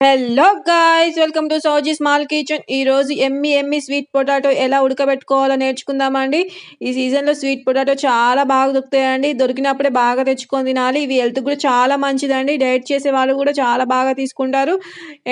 Hello guys welcome to Souji small kitchen ఈ రోజు ఎమ్మి ఎమ్మి sweet potato ఎలా ఉడకబెట్టుకోవాలో నేర్చుకుందామండి. ఈ సీజన్లో స్వీట్ పొటాటో చాలా బాగా దొరుకుతాయండి. దొరికినప్పుడే బాగా తెచ్చుకొని తినాలి. ఇవి హెల్త్ కూడా చాలా మంచిదండి. డైట్ చేసే వాళ్ళు కూడా చాలా బాగా తీసుకుంటారు.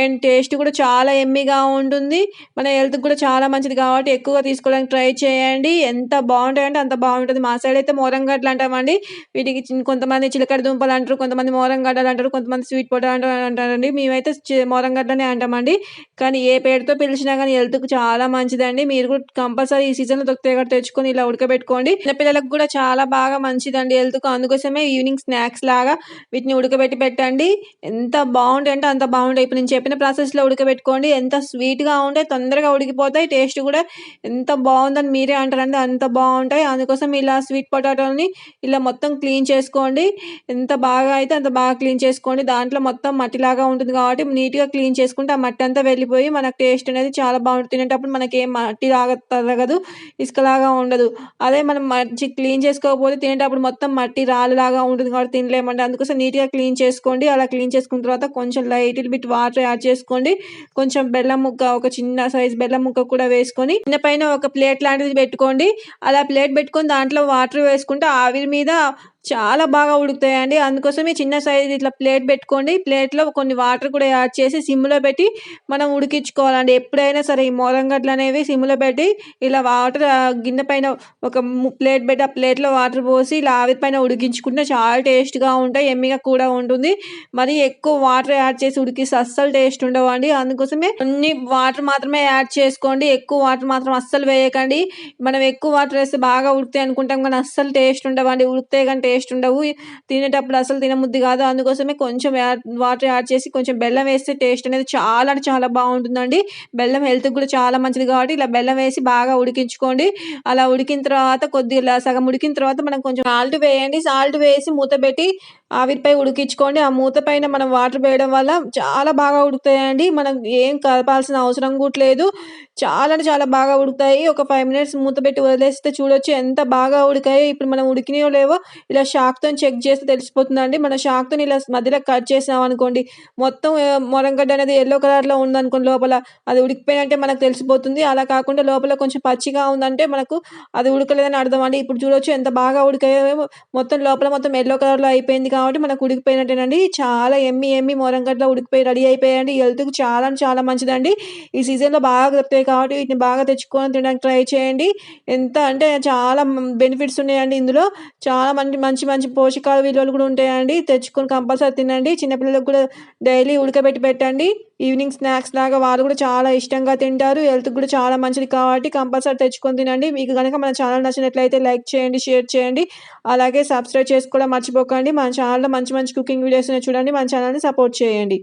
అండ్ టేస్ట్ కూడా చాలా ఎమ్మిగా ఉంటుంది. మన హెల్త్ కూడా చాలా మంచిది కాబట్టి ఎక్కువగా తీసుకోవడానికి ట్రై చేయండి. ఎంత బాగుంటాయంటే అంత బాగుంటుంది. మా సైడ్ అయితే మోరంగడ్లు అంటామండి. వీటికి కొంతమంది చిలకడ దుంపలు అంటారు కొంతమంది మోరంగడ్డలు అంటారు కొంతమంది స్వీట్ పొటాటో అంటారండి. మేమైతే మొరంగడ్డనే అంటామండి కానీ ఏ పేరుతో పిలిచినా కానీ హెల్త్కి చాలా మంచిదండి. మీరు కూడా కంపల్సరీ ఈ సీజన్లో దొరికితే కూడా తెచ్చుకొని ఇలా ఉడకబెట్టుకోండి. చిన్నపిల్లలకు కూడా చాలా బాగా మంచిదండి హెల్త్కు. అందుకోసమే ఈవినింగ్ స్నాక్స్ లాగా వీటిని ఉడకబెట్టి పెట్టండి. ఎంత బాగుంటాయి అంటే అంత బాగుంటాయి. ఇప్పుడు నేను చెప్పిన ప్రాసెస్లో ఉడకబెట్టుకోండి. ఎంత స్వీట్గా ఉంటే తొందరగా ఉడికిపోతాయి. టేస్ట్ కూడా ఎంత బాగుందని మీరే అంటారండి. అంత బాగుంటాయి. అందుకోసం ఇలా స్వీట్ పొటాటోని ఇలా మొత్తం క్లీన్ చేసుకోండి. ఎంత బాగా అయితే అంత బాగా క్లీన్ చేసుకోండి. దాంట్లో మొత్తం మట్టిలాగా ఉంటుంది కాబట్టి నీట్గా క్లీన్ చేసుకుంటే ఆ మట్టి అంతా వెళ్ళిపోయి మనకు టేస్ట్ అనేది చాలా బాగుంటుంది. తినేటప్పుడు మనకి ఏం మట్టి లాగా తరగదు ఇసుకలాగా ఉండదు. అదే మనం మంచి క్లీన్ చేసుకోకపోతే తినేటప్పుడు మొత్తం మట్టి రాళ్ళలాగా ఉంటుంది కాబట్టి తినలేమండి. అందుకోసం నీట్గా క్లీన్ చేసుకోండి. అలా క్లీన్ చేసుకున్న తర్వాత కొంచెం లైట్ బిట్ వాటర్ యాడ్ చేసుకోండి. కొంచెం బెల్లం ముక్క ఒక చిన్న సైజ్ బెల్లం ముక్క కూడా వేసుకొని కింద పైన ఒక ప్లేట్ లాంటిది పెట్టుకోండి. అలా ప్లేట్ పెట్టుకొని దాంట్లో వాటర్ వేసుకుంటే ఆవిరి మీద చాలా బాగా ఉడుకుతాయండి. అందుకోసమే చిన్న సైజ్ ఇట్లా ప్లేట్ పెట్టుకోండి. ప్లేట్లో కొన్ని వాటర్ కూడా యాడ్ చేసి సిమ్లో పెట్టి మనం ఉడికించుకోవాలండి. ఎప్పుడైనా సరే ఈ మోరంగడ్లు అనేవి సిమ్లో పెట్టి ఇలా వాటర్ గిన్నె పైన ఒక ము- ప్లేట్ పెట్టి ఆ ప్లేట్లో వాటర్ పోసి ఇలా ఆవిరి పైన ఉడికించుకుంటే చాలా టేస్ట్గా ఉంటాయి. ఎమ్మిగా కూడా ఉంటుంది. మరి ఎక్కువ వాటర్ యాడ్ చేసి ఉడికిస్తే అస్సలు టేస్ట్ ఉండవండి. అందుకోసమే అన్ని వాటర్ మాత్రమే యాడ్ చేసుకోండి. ఎక్కువ వాటర్ మాత్రం అస్సలు వేయకండి. మనం ఎక్కువ వాటర్ వేస్తే బాగా ఉడితే అనుకుంటాం కానీ అస్సలు టేస్ట్ ఉండవండి. ఉడితే కంటే టేస్ట్ ఉండవు. తినేటప్పుడు అసలు తినముద్ది కాదు. అందుకోసమే కొంచెం యాడ్ వాటర్ యాడ్ చేసి కొంచెం బెల్లం వేస్తే టేస్ట్ అనేది చాలా అంటే చాలా బాగుంటుందండి. బెల్లం హెల్త్కి కూడా చాలా మంచిది కాబట్టి ఇలా బెల్లం వేసి బాగా ఉడికించుకోండి. అలా ఉడికిన తర్వాత కొద్దిగా సగం ఉడికిన తర్వాత మనం కొంచెం సాల్ట్ వేయండి. సాల్ట్ వేసి మూత పెట్టి ఆవిరిపై ఉడికించుకోండి. ఆ మూత పైన మనం వాటర్ వేయడం వల్ల చాలా బాగా ఉడుకుతాయండి. మనం ఏం కలపాల్సిన అవసరం కూడా లేదు. చాలా అంటే చాలా బాగా ఉడుకుతాయి. ఒక ఫైవ్ మినిట్స్ మూత పెట్టి వదిలేస్తే చూడొచ్చు ఎంత బాగా ఉడికాయో. ఇప్పుడు మనం ఉడికినాయో లేవో ఇలా షాక్తో చెక్ చేస్తే తెలిసిపోతుందండి. మన షాక్తో ఇలా మధ్యలో కట్ చేసినాం అనుకోండి మొత్తం మొరంగడ్డ అనేది ఎల్లో కలర్లో ఉందనుకోండి లోపల అది ఉడికిపోయినంటే మనకు తెలిసిపోతుంది. అలా కాకుండా లోపల కొంచెం పచ్చిగా ఉందంటే మనకు అది ఉడకలేదని అర్థం అండి. ఇప్పుడు చూడొచ్చు ఎంత బాగా ఉడికాయో. మొత్తం లోపల మొత్తం ఎల్లో కలర్లో అయిపోయింది కాబట్టి మనకు ఉడికిపోయినట్టేనండి. చాలా ఎమ్మి ఎమ్మి మొరంగడ్డలో ఉడికిపోయి రెడీ అయిపోయాయండి. హెల్త్కి చాలా అంటే చాలా మంచిదండి. ఈ సీజన్లో బాగా దొరుకుతాయి కాబట్టి వీటిని బాగా తెచ్చుకొని తినడానికి ట్రై చేయండి. ఎంత అంటే చాలా బెనిఫిట్స్ ఉన్నాయండి ఇందులో. చాలా మంచి మంచి మంచి పోషకాల విలువలు కూడా ఉంటాయండి. తెచ్చుకొని కంపల్సరీ తినండి. చిన్నపిల్లలకు కూడా డైలీ ఉడకబెట్టి పెట్టండి. ఈవినింగ్ స్నాక్స్ లాగా వాళ్ళు కూడా చాలా ఇష్టంగా తింటారు. హెల్త్కి కూడా చాలా మంచిది కాబట్టి కంపల్సరీ తెచ్చుకొని తినండి. మీకు కనుక మన ఛానల్ నచ్చినట్లయితే లైక్ చేయండి షేర్ చేయండి. అలాగే సబ్స్క్రైబ్ చేసుకోవడం మర్చిపోకండి. మన ఛానల్లో మంచి మంచి కుకింగ్ వీడియోస్ చూడండి. మన ఛానల్ని సపోర్ట్ చేయండి.